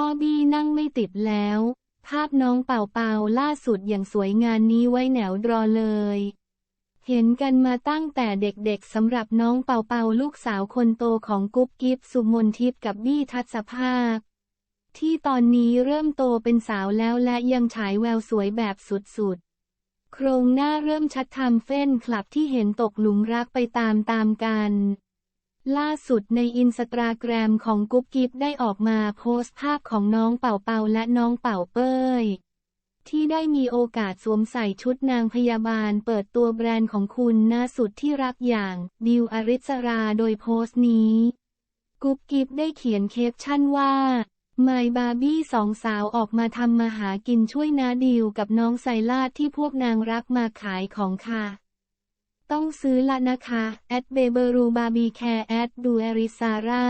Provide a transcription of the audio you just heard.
พ่อบี้นั่งไม่ติดแล้ว ภาพน้องเป่าเป่าล่าสุดอย่างสวยงานนี้ไว้แนวรอเลย เห็นกันมาตั้งแต่เด็กๆสำหรับน้องเป่าเป่าลูกสาวคนโตของกุ๊บกิ๊บสุมนทิพย์กับบี้ทัศภาค ที่ตอนนี้เริ่มโตเป็นสาวแล้วและยังฉายแววสวยแบบสุดๆ โครงหน้าเริ่มชัดทำเฟ้นคลับที่เห็นตกหลุมรักไปตามๆกัน ล่าสุดในอินสตาแกรมของกุ๊บกิ๊บได้ออกมาโพสต์ภาพของน้องเป่าเป่าและน้องเป่าเป้ย ที่ได้มีโอกาสสวมใส่ชุดนางพยาบาลเปิดตัวแบรนด์ของคุณหน้าสุดที่รักอย่างดิวอริสราโดยโพสต์นี้ กุ๊บกิ๊บได้เขียนเคปชั่นว่าไมบาร์บี้สองสาวออกมาทำมาหากินช่วยนาดิวกับน้องไซลาดที่พวกนางรักมาขายของค่ะ ต้องซื้อละนะคะ แอดเบเบอรูบาร์บีแคร์แอดดูเอริซาร่า